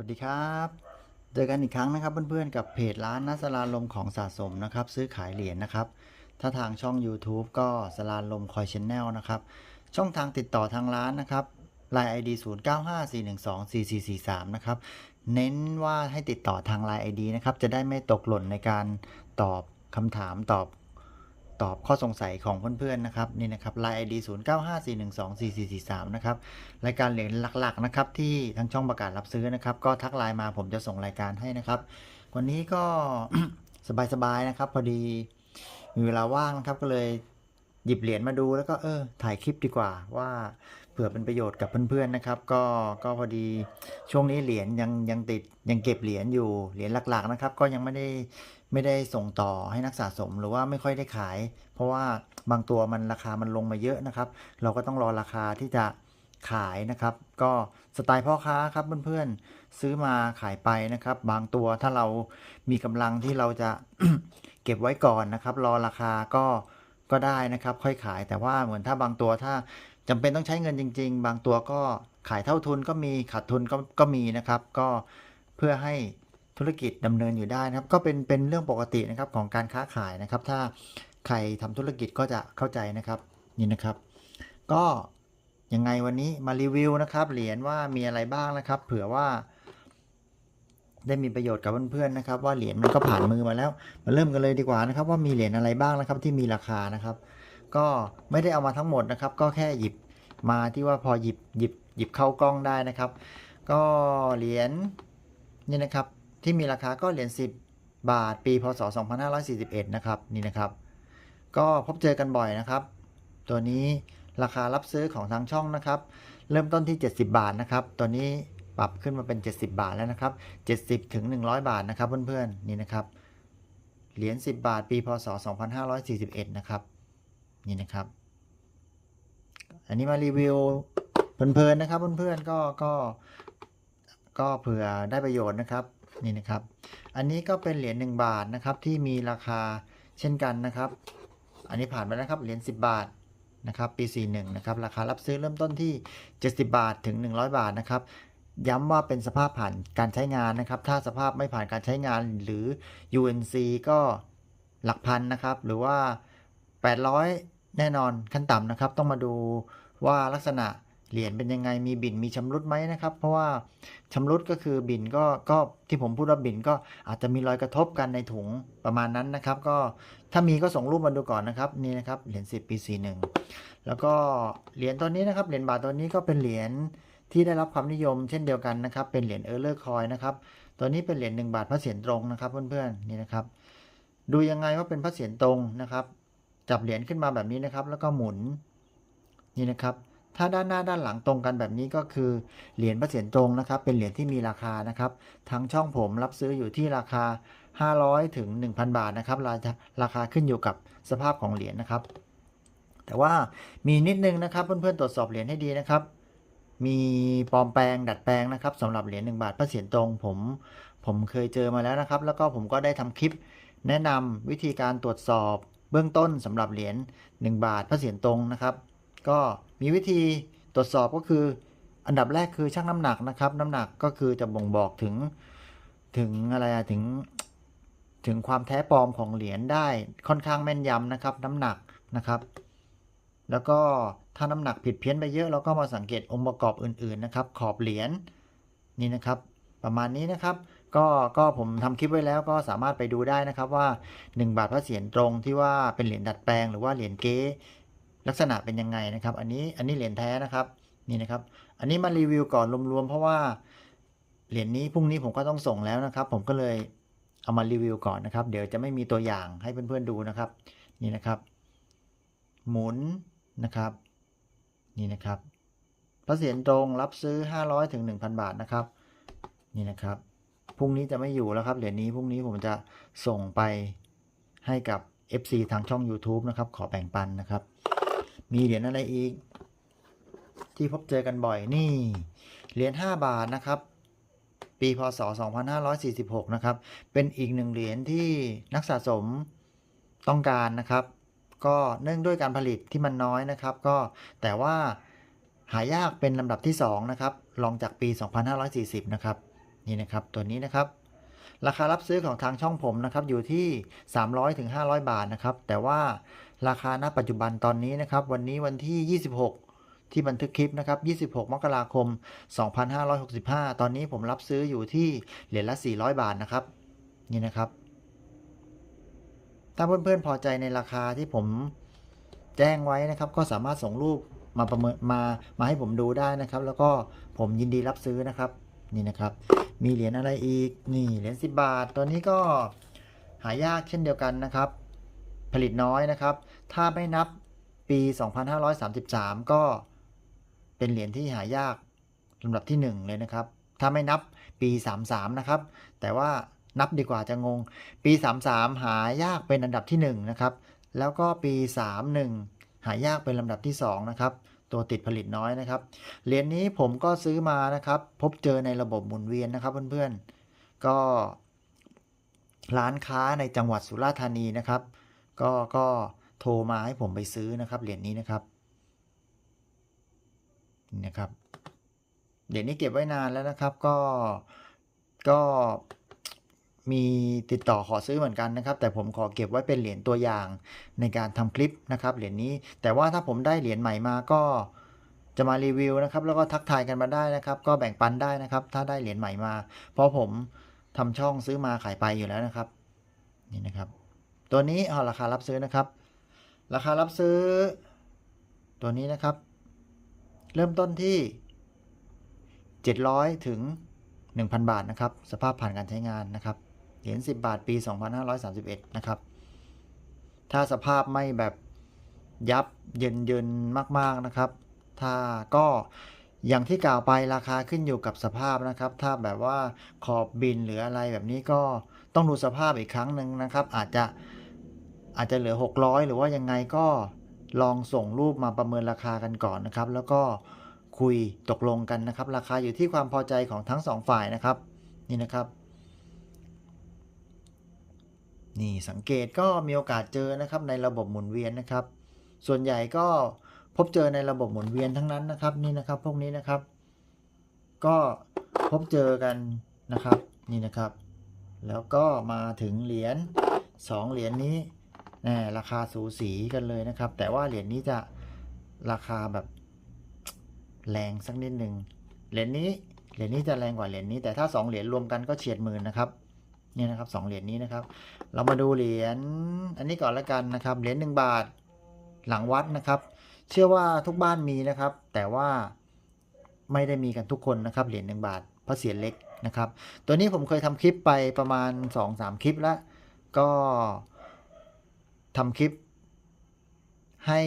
สวัสดีครับเจอกันอีกครั้งนะครับเพื่อนๆกับเพจร้านนัสลาลมของสะสมนะครับ ซื้อขายเหรียญนะครับ ถ้าทางช่อง YouTube ก็สลาลมคอยชแนลนะครับ ช่องทางติดต่อทางร้านนะครับ Line ID 0954124443 นะครับ เน้นว่าให้ติดต่อทาง Line ID นะครับ จะได้ไม่ตกหล่นในการตอบคำถามตอบ ตอบข้อสงสัยของเพื่อนๆนะครับนี่นะครับ Line ID 0954124443นะครับรายการเหรียญหลักๆนะครับที่ทางช่องประกาศรับซื้อนะครับ ก็ทักไลน์มาผมจะส่งรายการให้นะครับ วันนี้ก็สบายๆนะครับ พอดีมีเวลาว่างนะครับก็เลยหยิบเหรียญมาดูแล้วก็เออถ่ายคลิปดีกว่าว่าเผื่อเป็นประโยชน์กับเพื่อนๆนะครับ ก็ก็พอดีช่วงนี้เหรียญยังยังติดยังเก็บเหรียญอยู่เหรียญหลักๆนะครับ ก็ยังไม่ได้ ไม่ได้ส่งต่อให้นักสะสมหรือว่าไม่ค่อยได้ขาย เพราะว่าบางตัวมันราคามันลงมาเยอะนะครับ เราก็ต้องรอราคาที่จะขายนะครับ ก็สไตล์พ่อค้าครับเพื่อนๆซื้อมาขายไปนะครับ บางตัวถ้าเรามีกำลังที่เราจะเก็บไว้ก่อนนะครับ รอราคาก็ก็ได้นะครับ ค่อยขายแต่ว่าเหมือนถ้าบางตัวถ้าจำเป็นต้องใช้เงินจริง ๆ บางตัวก็ขายเท่าทุนก็มีขาดทุนก็ก็มีนะครับ ก็เพื่อให้ ธุรกิจดำเนินอยู่ได้นะครับ ก็เป็นเป็นเรื่องปกตินะครับของการค้าขายนะครับ ถ้าใครทำธุรกิจก็จะเข้าใจนะครับนี่นะครับ ก็ยังไงวันนี้มารีวิวนะครับเหรียญว่ามีอะไรบ้างนะครับ เผื่อว่า ได้มีประโยชน์กับเพื่อนๆนะครับ ว่าเหรียญมันก็ผ่านมือมาแล้ว มาเริ่มกันเลยดีกว่านะครับ ว่ามีเหรียญอะไรบ้างนะครับ ที่มีราคานะครับ ก็ไม่ได้เอามาทั้งหมดนะครับ ก็แค่หยิบมาที่ว่าพอหยิบหยิบหยิบเข้ากล้องได้นะครับ ก็เหรียญนี่นะครับ ที่มีราคาก็เหรียญ10 บาท ปีพศ 2541 นะครับนี่นะครับ ก็พบเจอกันบ่อยนะครับ ตัวนี้ราคารับซื้อของทางช่องนะครับ เริ่มต้นที่ 70 บาทนะครับ ตัวนี้ปรับขึ้นมาเป็น 70 บาทแล้วนะครับ 70ถึง100 บาทนะครับเพื่อนๆนี่นะครับเหรียญ10 บาท ปีพศ 2541 นะครับนี่นะครับ อันนี้มารีวิวเพลินๆนะครับเพื่อนๆก็ก็ก็เผื่อได้ประโยชน์นะครับ นี่นะครับ อันนี้ก็เป็นเหรียญ1บาทนะครับที่มีราคาเช่นกันนะครับ อันนี้ผ่านไปแล้วครับเหรียญ10 บาทนะครับปี 41 นะครับราคารับซื้อเริ่มต้นที่ 70 บาทถึง 100 บาทนะครับย้ำว่าเป็นสภาพผ่านการใช้งานนะครับ ถ้าสภาพไม่ผ่านการใช้งานหรือ UNC ก็หลักพันนะครับ หรือว่า 800 แน่นอนขั้นต่ำนะครับ ต้องมาดูว่าลักษณะ เหรียญเป็นยังไงมีบินมีชำรุดไหมนะครับ เพราะว่าชำรุดก็คือบินก็ก็ที่ผมพูดว่าบินก็อาจจะมีรอยกระทบกันในถุงประมาณนั้นนะครับ ก็ถ้ามีก็ส่งรูปมาดูก่อนนะครับนี่นะครับเหรียญ10ปี41แล้วก็เหรียญตัวนี้นะครับเหรียญบาทตัวนี้ก็เป็นเหรียญที่ได้รับความนิยมเช่นเดียวกันนะครับ เป็นเหรียญเออร์เลอร์คอยนะครับตัวนี้เป็นเหรียญ1บาทพระเศียรตรงนะครับ เพื่อนๆนี่นะครับ ดูยังไงว่าเป็นพระเศียรตรงนะครับ จับเหรียญขึ้นมาแบบนี้นะครับ แล้วก็หมุนนี่นะครับ ถ้าด้านหน้าด้านหลังตรงกันแบบนี้ก็คือเหรียญพระเศียรตรงนะครับ เป็นเหรียญที่มีราคานะครับทางช่องผมรับซื้ออยู่ที่ราคา 500 ถึง 1,000 บาทนะครับ ราคาราคาขึ้นอยู่กับสภาพของเหรียญนะครับ แต่ว่ามีนิดนึงนะครับเพื่อนๆตรวจสอบเหรียญให้ดีนะครับ มีปลอมแปลงดัดแปลงนะครับสำหรับเหรียญ1บาทพระเศียรตรงผมผมเคยเจอมาแล้วนะครับ แล้วก็ผมก็ได้ทำคลิปแนะนำวิธีการตรวจสอบเบื้องต้นสำหรับเหรียญ1บาทพระเศียรตรงนะครับ ก็มีวิธีตรวจสอบก็คือ อันดับแรกคือชั่งน้ำหนักนะครับ น้ำหนักก็คือจะบ่งบอกถึงถึงอะไรถึง ถึงความแท้ปลอมของเหรียญได้ค่อนข้างแม่นยำนะครับ น้ำหนักนะครับ แล้วก็ถ้าน้ำหนักผิดเพี้ยนไปเยอะเราก็มาสังเกตองค์ประกอบอื่นๆนะครับ ขอบเหรียญนี่นะครับ ประมาณนี้นะครับก็ก็ผมทำคลิปไว้แล้วก็สามารถไปดูได้นะครับว่า 1 บาทพระเศียรตรงที่ว่าเป็นเหรียญดัดแปลงหรือว่าเหรียญเก๊ ลักษณะเป็นยังไงนะครับ อันนี้อันนี้เหรียญแท้นะครับนี่นะครับ อันนี้มารีวิวก่อนรวมๆเพราะว่าเหรียญนี้พรุ่งนี้ผมก็ต้องส่งแล้วนะครับ ผมก็เลยเอามารีวิวก่อนนะครับ เดี๋ยวจะไม่มีตัวอย่างให้เพื่อนๆดูนะครับ นี่นะครับ หมุนนะครับ นี่นะครับพระเศียรตรงรับซื้อ 500ถึง1,000 บาทนะครับ นี่นะครับพรุ่งนี้จะไม่อยู่แล้วครับเหรียญนี้พรุ่งนี้ผมจะส่งไปให้กับ FC ทางช่อง YouTube นะครับ ขอแบ่งปันนะครับ มีเหรียญอะไรอีก ที่พบเจอกันบ่อยนี่ เหรียญ5บาทนะครับ ปีพศ 2546 นะครับ เป็นอีกหนึ่งเหรียญที่นักสะสมต้องการนะครับ ก็เนื่องด้วยการผลิตที่มันน้อยนะครับ ก็แต่ว่าหายากเป็นลำดับที่ 2 นะครับรองจากปี 2540 นะครับ นี่นะครับ ตัวนี้นะครับ ราคารับซื้อของทางช่องผมนะครับ อยู่ที่ 300ถึง500 บาทนะครับ แต่ว่า ราคาณปัจจุบันตอนนี้นะครับ วันนี้วันที่ 26 ที่บันทึกคลิปนะครับ 26 มกราคม 2565 ตอนนี้ผมรับซื้ออยู่ที่เหรียญละ 400 บาทนะครับ นี่นะครับ ถ้าเพื่อนๆพอใจในราคาที่ผมแจ้งไว้นะครับ ก็สามารถส่งรูปมาประเมินมามาให้ผมดูได้นะครับ แล้วก็ผมยินดีรับซื้อนะครับนี่นะครับ มีเหรียญอะไรอีกนี่เหรียญ10บาท ตัวนี้ก็หายากเช่นเดียวกันนะครับ ผลิตน้อยนะครับ ถ้าไม่นับปี 2533 ก็เป็นเหรียญที่หายากลำดับที่ 1 เลยนะครับ ถ้าไม่นับปี 33 นะครับ แต่ว่านับดีกว่าจะงง ปี 33 หายากเป็นอันดับที่ 1 นะครับ แล้วก็ปี 31 หายากเป็นลำดับที่ 2 นะครับ ตัวติดผลิตน้อยนะครับ เหรียญนี้ผมก็ซื้อมานะครับ พบเจอในระบบหมุนเวียนนะครับเพื่อนๆ ก็ร้านค้าในจังหวัดสุราษฎร์ธานีนะครับ ก็ก็โทรมาให้ผมไปซื้อนะครับเหรียญนี้นะครับนี่นะครับเหรียญนี้เก็บไว้นานแล้วนะครับ ก็ก็มีติดต่อขอซื้อเหมือนกันนะครับ แต่ผมขอเก็บไว้เป็นเหรียญตัวอย่างในการทำคลิปนะครับเหรียญนี้ แต่ว่าถ้าผมได้เหรียญใหม่มาก็จะมารีวิวนะครับ แล้วก็ทักทายกันมาได้นะครับ ก็แบ่งปันได้นะครับ ถ้าได้เหรียญใหม่มา เพราะผมทำช่องซื้อมาขายไปอยู่แล้วนะครับ นี่นะครับ ตัวนี้เอาราคารับซื้อนะครับ ราคารับซื้อ ตัวนี้นะครับ เริ่มต้นที่ 700 ถึง 1,000 บาทนะครับ สภาพผ่านการใช้งานนะครับ เหรียญ10 บาทปี 2531 นะครับ ถ้าสภาพไม่แบบยับเยินเยินมาก ๆนะครับ ถ้าก็อย่างที่กล่าวไปราคาขึ้นอยู่กับสภาพนะครับ ถ้าแบบว่าขอบบินหรืออะไรแบบนี้ก็ต้องดูสภาพอีกครั้งหนึ่งนะครับ อาจจะ อาจจะเหลือ 600 หรือว่ายังไงก็ลองส่งรูปมาประเมินราคากันก่อนนะครับ แล้วก็คุยตกลงกันนะครับ ราคาอยู่ที่ความพอใจของทั้งสองฝ่ายนะครับ นี่นะครับ นี่สังเกตก็มีโอกาสเจอนะครับในระบบหมุนเวียนนะครับ ส่วนใหญ่ก็พบเจอในระบบหมุนเวียนทั้งนั้นนะครับ นี่นะครับพวกนี้นะครับ ก็พบเจอกันนะครับ นี่นะครับ แล้วก็มาถึงเหรียญ2เหรียญนี้ น่ราคาสูสีกันเลยนะครับ แต่ว่าเหรียญนี้จะราคาแบบแรงสักนิดหนึ่งเหรียญนี้เหรียญนี้จะแรงกว่าเหรียญนี้ แต่ถ้า 2 เหรียญรวมกันก็เฉียดหมื่นนะครับนี่นะครับสองเหรียญนี้นะครับ เรามาดูเหรียญอันนี้ก่อนละกันนะครับเหรียญหนึ่งบาทหลังวัดนะครับ เชื่อว่าทุกบ้านมีนะครับ แต่ว่าไม่ได้มีกันทุกคนนะครับเหรียญหนึ่งบาทพระเศียรเล็กนะครับ ตัวนี้ผมเคยทำคลิปไปประมาณ 2-3 คลิปแล้ว ก็ ทำคลิป ให้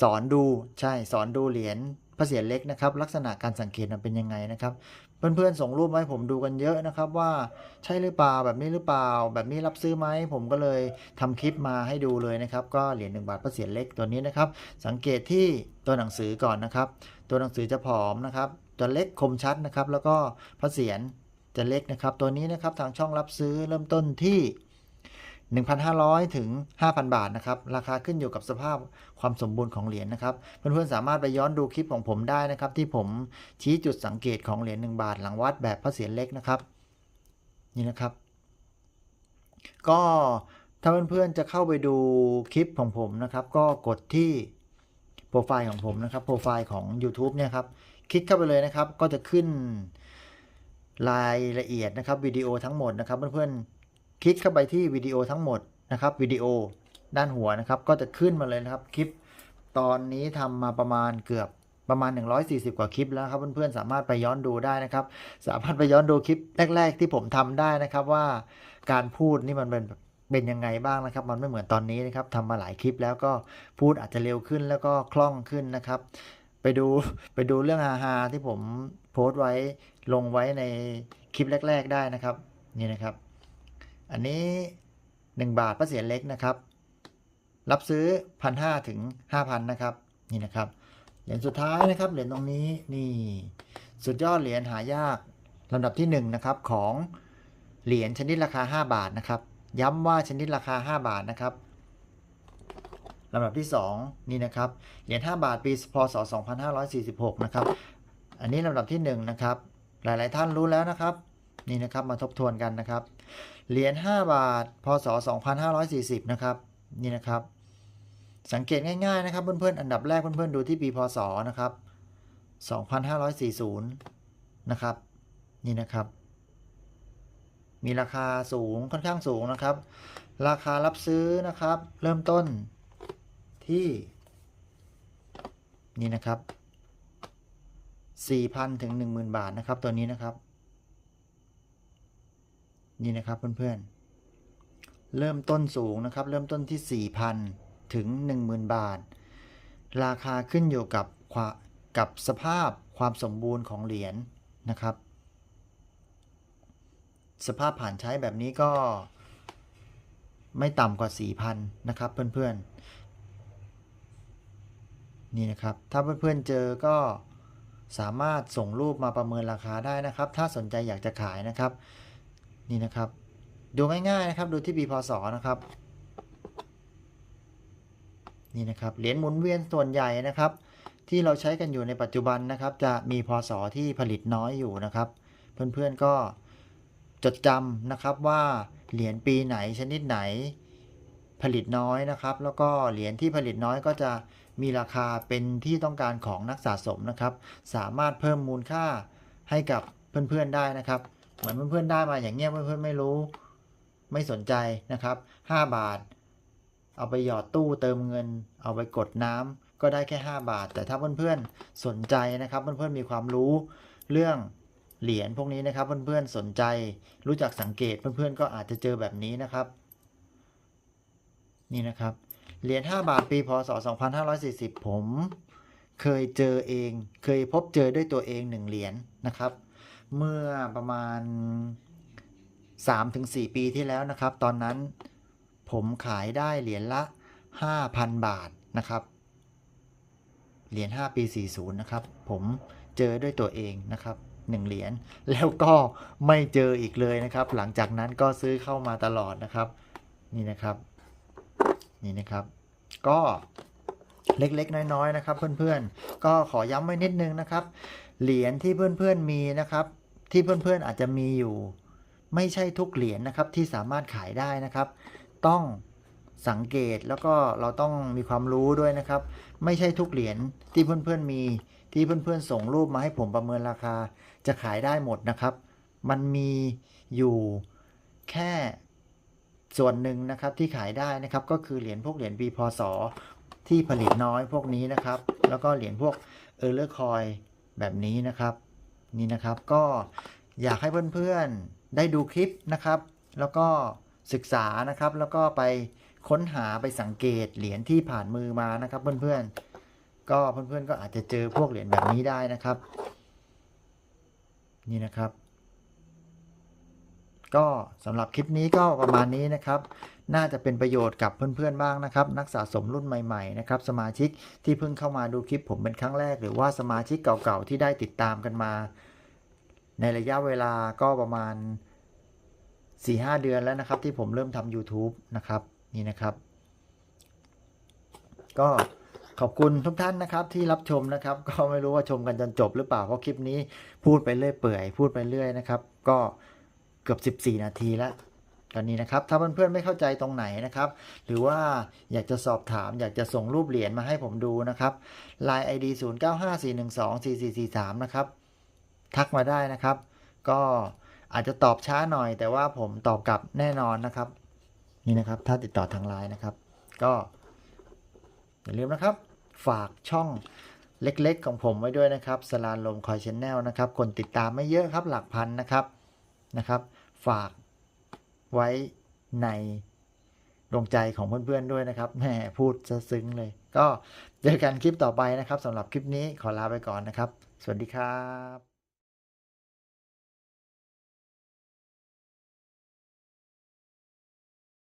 สอนดูใช่สอนดูเหรียญพระเศียรเล็กนะครับ ลักษณะการสังเกตมันเป็นยังไงนะครับ เพื่อนๆส่งรูปมาให้ผมดูกันเยอะนะครับ ว่าใช่หรือเปล่าแบบนี้หรือเปล่า แบบนี้รับซื้อไหมผมก็เลยทำคลิปมาให้ดูเลยนะครับ ก็เหรียญหนึ่งบาทพระเศียรเล็กตัวนี้นะครับ สังเกตที่ตัวหนังสือก่อนนะครับ ตัวหนังสือจะผอมนะครับจะเล็กคมชัดนะครับ แล้วก็พระเศียรจะเล็กนะครับ ตัวนี้นะครับทางช่องรับซื้อเริ่มต้นที่ 1,500 ถึง 5,000 บาทนะครับ ราคาขึ้นอยู่กับสภาพความสมบูรณ์ของเหรียญนะครับ เพื่อนๆ สามารถไปย้อนดูคลิปของผมได้นะครับ ที่ผมชี้จุดสังเกตของเหรียญ1บาทหลังวัดแบบพระเศียรเล็กนะครับ นี่นะครับ ก็ถ้าเพื่อนๆ จะเข้าไปดูคลิปของผมนะครับ ก็กดที่โปรไฟล์ของผมนะครับ โปรไฟล์ของ YouTube เนี่ยครับ คลิกเข้าไปเลยนะครับ ก็จะขึ้นรายละเอียดนะครับวิดีโอทั้งหมดนะครับ เพื่อนๆ คลิกเข้าไปที่วิดีโอทั้งหมดนะครับวิดีโอด้านหัวนะครับ ก็จะขึ้นมาเลยนะครับคลิป ตอนนี้ทำมาประมาณเกือบประมาณ 140 กว่าคลิปแล้วครับเพื่อนๆสามารถไปย้อนดูได้นะครับ สามารถไปย้อนดูคลิปแรก ๆ ที่ผมทำได้นะครับว่าการพูดนี่มันเป็นเป็นยังไงบ้างนะครับ มันไม่เหมือนตอนนี้นะครับทำมาหลายคลิปแล้วก็พูดอาจจะเร็วขึ้นแล้วก็คล่องขึ้นนะครับ ไปดูไปดูเรื่องฮาๆที่ผมโพสต์ไว้ลงไว้ในคลิปแรก ๆ ได้นะครับ นี่นะครับ อันนี้ 1 บาทพระเศียรเล็กนะครับ รับซื้อพันห้าถึงห้าพันนะครับ นี่นะครับ เหรียญสุดท้ายนะครับ เหรียญตรงนี้นี่ สุดยอดเหรียญหายากลำดับที่1นะครับของเหรียญชนิดราคา 5 บาทนะครับ ย้ำว่าชนิดราคา 5 บาทนะครับลำดับที่ 2 นี่นะครับ เหรียญ5บาทปีพศ 2546 นะครับ อันนี้ลำดับที่ 1 นะครับ หลาย ๆ ท่านรู้แล้วนะครับ นี่นะครับมาทบทวนกันนะครับ เหรียญ5บาท พศ 2540 นะครับ นี่นะครับ สังเกตง่ายๆนะครับเพื่อนๆ อันดับแรกเพื่อนๆ ดูที่ปีพศนะครับ 2540 นะครับ นี่นะครับ มีราคาสูงค่อนข้างสูงนะครับ ราคารับซื้อนะครับ เริ่มต้นที่ นี่นะครับ 4,000 ถึง 10,000 บาทนะครับตัวนี้นะครับ นี่นะครับเพื่อนๆ เริ่มต้นสูงนะครับ เริ่มต้นที่ 4,000 ถึง 10,000 บาท ราคาขึ้นอยู่กับกับสภาพความสมบูรณ์ของเหรียญนะครับ สภาพผ่านใช้แบบนี้ก็ไม่ต่ำกว่า 4,000 นะครับเพื่อนๆ นี่นะครับ ถ้าเพื่อนๆเจอก็สามารถส่งรูปมาประเมินราคาได้นะครับ ถ้าสนใจอยากจะขายนะครับ นี่นะครับ ดูง่ายๆนะครับ ดูที่ปีพศนะครับ นี่นะครับ เหรียญหมุนเวียนส่วนใหญ่นะครับ ที่เราใช้กันอยู่ในปัจจุบันนะครับ จะมีพศที่ผลิตน้อยอยู่นะครับ เพื่อนๆก็จดจำนะครับว่าเหรียญปีไหนชนิดไหนผลิตน้อยนะครับ แล้วก็เหรียญที่ผลิตน้อยก็จะมีราคาเป็นที่ต้องการของนักสะสมนะครับ สามารถเพิ่มมูลค่าให้กับเพื่อนๆได้นะครับ เหมือนเพื่อนๆได้มาอย่างเงี้ยเพื่อนๆไม่รู้ ไม่สนใจนะครับ 5 บาท เอาไปหยอดตู้เติมเงิน เอาไปกดน้ำก็ได้แค่ 5 บาท แต่ถ้าเพื่อนๆสนใจนะครับเพื่อนๆมีความรู้เรื่องเหรียญพวกนี้นะครับ เพื่อนๆสนใจ รู้จักสังเกตเพื่อนๆก็อาจจะเจอแบบนี้นะครับ นี่นะครับเหรียญ5บาทปีพศ 2540 ผม เคยเจอเอง เคยพบเจอด้วยตัวเองหนึ่งเหรียญนะครับ เมื่อประมาณ 3-4 ปีที่แล้วนะครับ ตอนนั้นผมขายได้เหรียญละ 5,000 บาทนะครับ เหรียญ5ปี 40 นะครับ ผมเจอด้วยตัวเองนะครับ1เหรียญแล้วก็ไม่เจออีกเลยนะครับ หลังจากนั้นก็ซื้อเข้ามาตลอดนะครับ นี่นะครับ นี่นะครับ ก็เล็กๆ น้อยๆนะครับ เพื่อนๆ ก็ขอย้ำไว้นิดนึงนะครับ เหรียญที่เพื่อนๆมีนะครับ ที่เพื่อนๆอาจจะมีอยู่ ไม่ใช่ทุกเหรียญนะครับที่สามารถขายได้นะครับ ต้องสังเกตแล้วก็เราต้องมีความรู้ด้วยนะครับ ไม่ใช่ทุกเหรียญที่เพื่อนๆมีที่เพื่อนๆส่งรูปมาให้ผมประเมินราคา จะขายได้หมดนะครับ มันมีอยู่แค่ส่วนหนึ่งนะครับที่ขายได้นะครับ ก็คือเหรียญพวกเหรียญปีพศที่ผลิตน้อยพวกนี้นะครับ แล้วก็เหรียญพวกเออร์เลอร์คอยแบบนี้นะครับ นี่นะครับก็อยากให้เพื่อนๆได้ดูคลิปนะครับ แล้วก็ศึกษานะครับ แล้วก็ไปค้นหาไปสังเกตเหรียญที่ผ่านมือมานะครับเพื่อนๆ ก็เพื่อนๆก็อาจจะเจอพวกเหรียญแบบนี้ได้นะครับ นี่นะครับ ก็สำหรับคลิปนี้ก็ประมาณนี้นะครับ น่าจะเป็นประโยชน์กับเพื่อนๆบ้างนะครับ นักสะสมรุ่นใหม่ๆนะครับสมาชิกที่เพิ่งเข้ามาดูคลิปผมเป็นครั้งแรก หรือว่าสมาชิกเก่าๆที่ได้ติดตามกันมา ในระยะเวลาก็ประมาณ 4-5 เดือนแล้วนะครับ ที่ผมเริ่มทำ YouTube นะครับนี่นะครับ ก็ขอบคุณทุกท่านนะครับที่รับชมนะครับ ก็ไม่รู้ว่าชมกันจนจบหรือเปล่าเพราะคลิปนี้พูดไปเรื่อยเปื่อย พูดไปเรื่อยนะครับ ก็เกือบ 14 นาทีแล้ว ตอนนี้นะครับ ถ้าเพื่อนๆไม่เข้าใจตรงไหนนะครับ หรือว่าอยากจะสอบถาม อยากจะส่งรูปเหรียญมาให้ผมดูนะครับ Line ID 0954124443 นะครับ ทักมาได้นะครับ ก็อาจจะตอบช้าหน่อย แต่ว่าผมตอบกลับแน่นอนนะครับ นี่นะครับ ถ้าติดต่อทางไลน์นะครับ ก็อย่าลืมนะครับ ฝากช่องเล็กๆ ของผมไว้ด้วยนะครับสลานลมคอยชแนลนะครับ คนติดตามไม่เยอะครับหลักพันนะครับนะครับ ฝาก ไว้ในดวงใจของเพื่อนๆด้วยนะครับแหมพูดซะซึ้งเลย ก็เจอกันคลิปต่อไปนะครับสำหรับคลิปนี้ขอลาไปก่อนนะครับ สวัสดีครับ